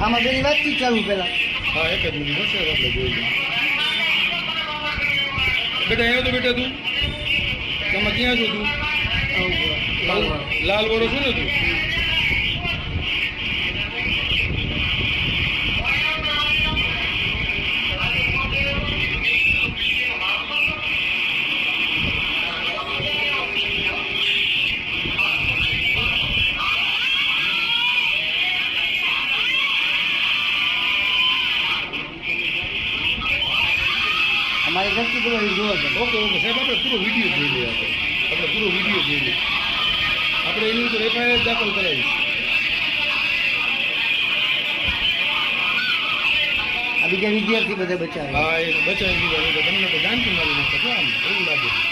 આમાં બેની વાતચીત ચાલુ પેલા હા એક જ મિનિટ હશે આપણે જોઈ લઈએ. બેટા અહીંયા તો બેટા તું. તમે ક્યાં છો તું? લાલ વડો છું ને તું? અમારી શક્તિ પૂરો જોવો છે ઓકે ઓકે. સાહેબ આપણે પૂરો વીડિયો જોઈ લઈએ આપણે. આપણે પૂરો વીડિયો જોઈ લઈએ. આપણે એની ઉપર એફઆઈઆર દાખલ કરાવી. આ બીજા વિદ્યાર્થી બધા બચાવે. હા એ બચાવી દીધા. તમને તો જાણતી મારી નાખે આમ એવું લાગે